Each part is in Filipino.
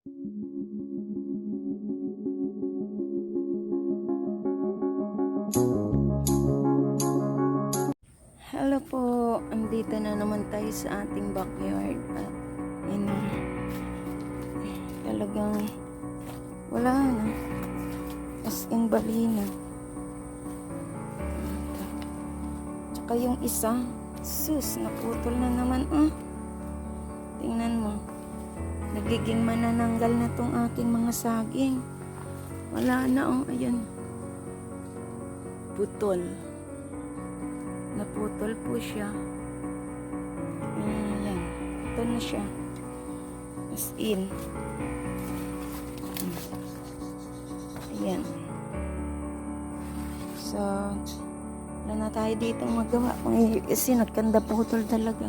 Hello po, andito na naman tayo sa ating backyard at yun talagang wala na. As in bali na. Tsaka yung isa sus, naputol na naman ah tingnan mo nagiging manananggal na tong aking mga saging wala na oh, ayun putol naputol po siya. Ayan. Ito na siya. As in. Ayan. So, wala na tayo dito magawa. Kasi nagkanda putol talaga.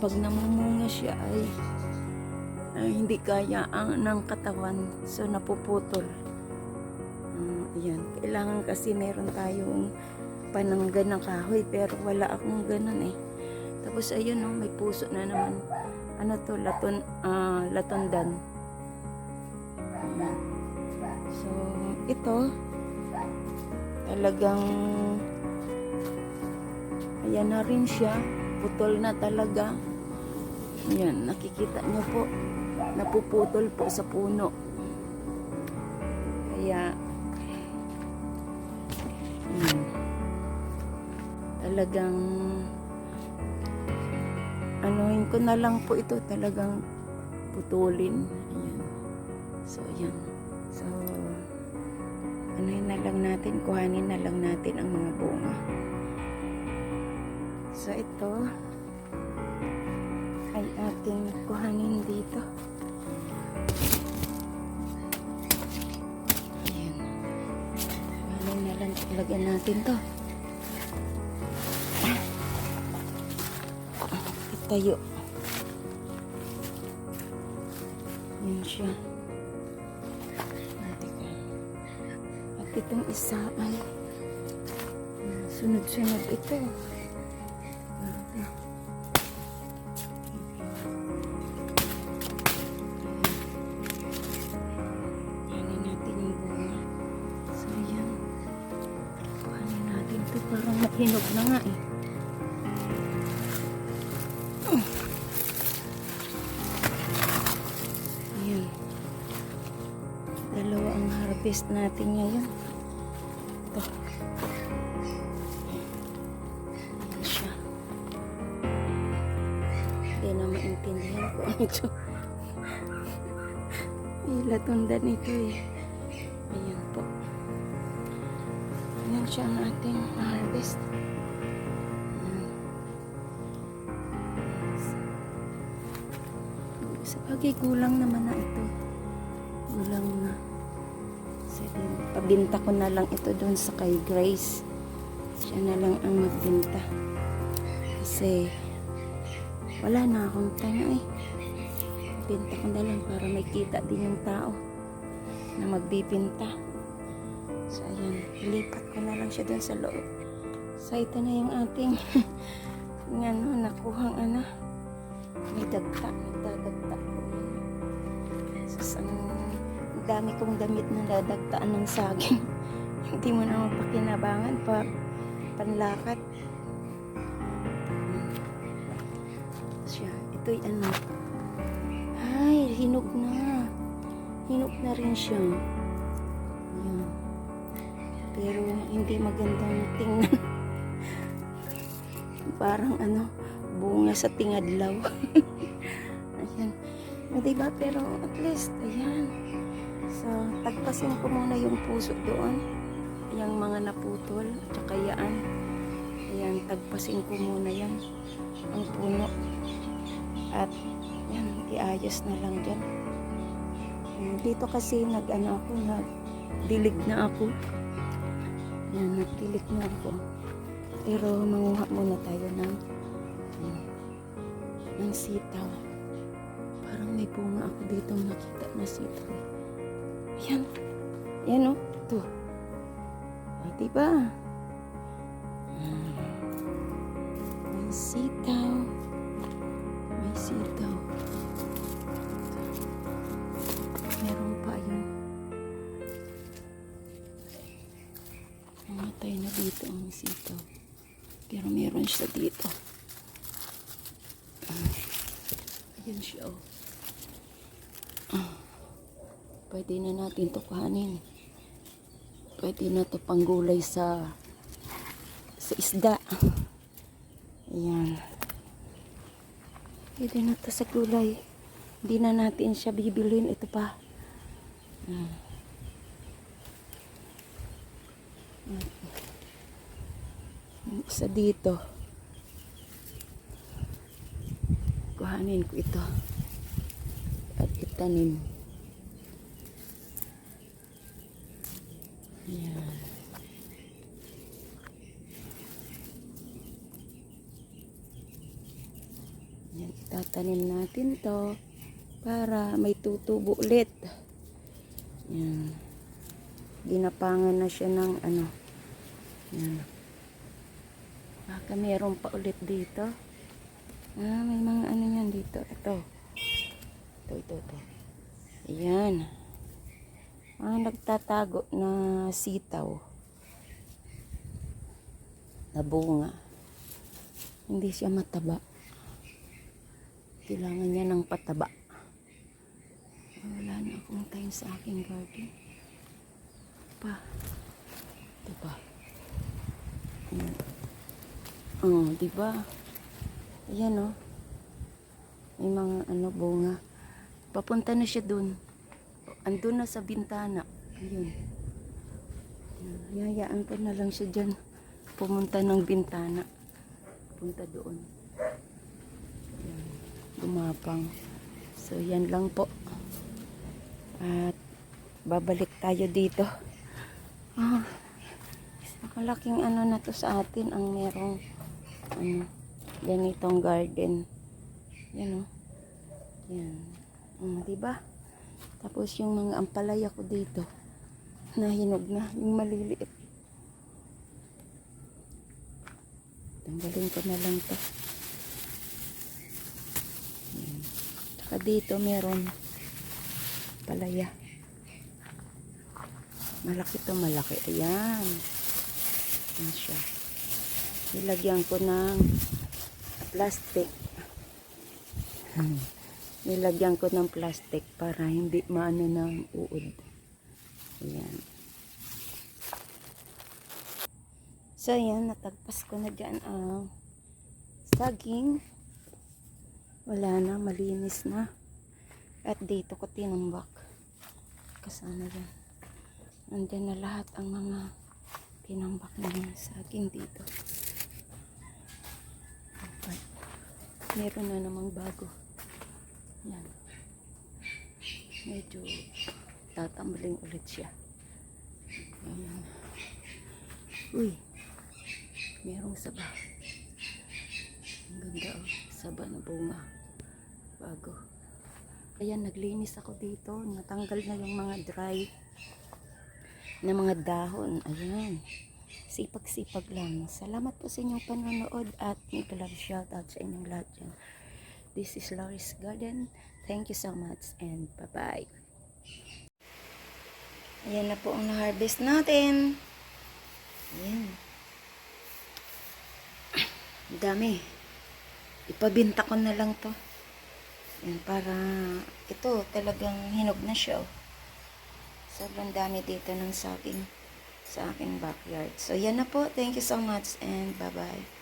Pag namumunga siya ay, ay hindi kaya ang ng katawan. So, napuputol. Ah, ayan. Kailangan kasi meron tayong panangga ng kahoy pero wala akong ganun eh. Tapos ayun oh, may puso na naman. Ano to, laton, ah, latondan. Ayan. So, ito talagang ayan na rin siya. Putol na talaga. Ayan, nakikita niyo po. Napuputol po sa puno. Kaya, ayan talagang anuhin ko na lang po ito talagang putulin. Ayan. So ayan so anuhin na lang natin kuhanin na lang natin ang mga bunga. So ito ay ating kuhanin dito ayan kuhanin na lang lagyan natin to tayo. Yan siya. At itong isa ay sunod-sunod ito. Mahinog na nga eh. Ayan. Dalawa ang harvest natin ngayon. Ito. Ayan siya. Hindi na maintindihan ko ito. Ay, latundan ito eh. Siya ang ating harvest. Ayan. Sa bagay, kulang naman na ito. Kulang na. Sige, pabinta ko na lang ito doon sa kay Grace. Siya na lang ang magbinta. Kasi, wala na akong tayo eh. Binta ko na lang para may kita din yung tao na magbibinta. So, ayan. Ilipat ko na lang siya doon sa loob. So, ito na yung ating ano, nakuhang ano may dagta, nagdadagta ko. Sus, ang dami kong damit na nadagtaan ng saging. Hindi mo na mapakinabangan pa panlakad. Siya, ito'y ano. Ay, hinog na. Hinog na rin siya. Pero hindi magandang tingnan. Parang ano, bunga sa tingadlaw. ayan. O, diba? Pero at least, ayan. So, tagpasin ko muna yung puso doon. Yung mga naputol. At saka yan. Ayan, tagpasin ko muna yan. Ang puno. At, yan, iayos na lang dyan. Dito kasi nag, ano ako, nagdilig na ako. Ayan, nagdilig na ako. Pero, manguha muna tayo ng ng sitaw. Parang may bunga ako dito nakita na sitaw. Ayan. Ayan o. Ito. O, diba? Ah. May sitaw. May sitaw. Ang sitaw. Pero meron siya dito. Ah, Ayan siya oh. Ah, Pwede na natin to kuhanin. Pwede na to panggulay sa sa isda. Ayan. Pwede na to sa gulay. Hindi na natin siya bibilin. Ito pa. Hmm. Isa dito. Kuhanin ko ito. At itanim. Ayan. Yan, itatanim natin to para may tutubo ulit. Yan. Ginapangan na siya ng ano. Yan. Baka meron pa ulit dito. Ah, may mga ano yan dito. Ito. Ito, ito, ito. Ayan. Ah, nagtatago na sitaw. Na bunga. Hindi siya mataba. Kailangan niya ng pataba. Wala na akong time sa aking garden. Pa. Pa. Ayan. Oh, di ba? Ayan oh. May mga ano bunga. Papunta na siya dun. Andun na sa bintana. Ayun. Ayan, Hayayaan ko na lang siya dyan. Pumunta ng bintana. Punta doon. Ayan. Gumapang. So, yan lang po. At babalik tayo dito. Ah, nakalaking ano na to sa atin ang merong ano, ganitong garden. Yan oh. Yan. Mm, di ba? Tapos yung mga ampalaya ko dito, nahinog na, yung maliliit. Tanggalin ko na lang to. Yan. Tsaka dito meron palaya. Malaki to malaki. Ayan. Ayan siya. Nilagyan ko ng plastic. Nilagyan ko ng plastic para hindi maano ng uod. Ayan. So, ayan. Natagpas ko na dyan ang saging. Wala na. Malinis na. At dito ko tinumbak. Kasama yan. Nandyan na lahat ang mga tinambak na saging dito. Meron na namang bago. Yan. Medyo tatambaling ulit siya. Ayan. Uy. Merong saba. Ang ganda oh. Saba na bunga. Bago. Ayan, naglinis ako dito. Natanggal na yung mga dry na mga dahon. Ayan. Sipag-sipag lang. Salamat po sa inyong panonood at may love shoutout sa inyong lahat dyan. This is Loris Garden. Thank you so much and bye-bye. Ayan na po ang na-harvest natin. Ayan. Dami. Ipabinta ko na lang to. Yan, para ito talagang hinog na siya. oh. Sobrang dami dito ng saging sa aking backyard. So, yan na po. Thank you so much and bye-bye.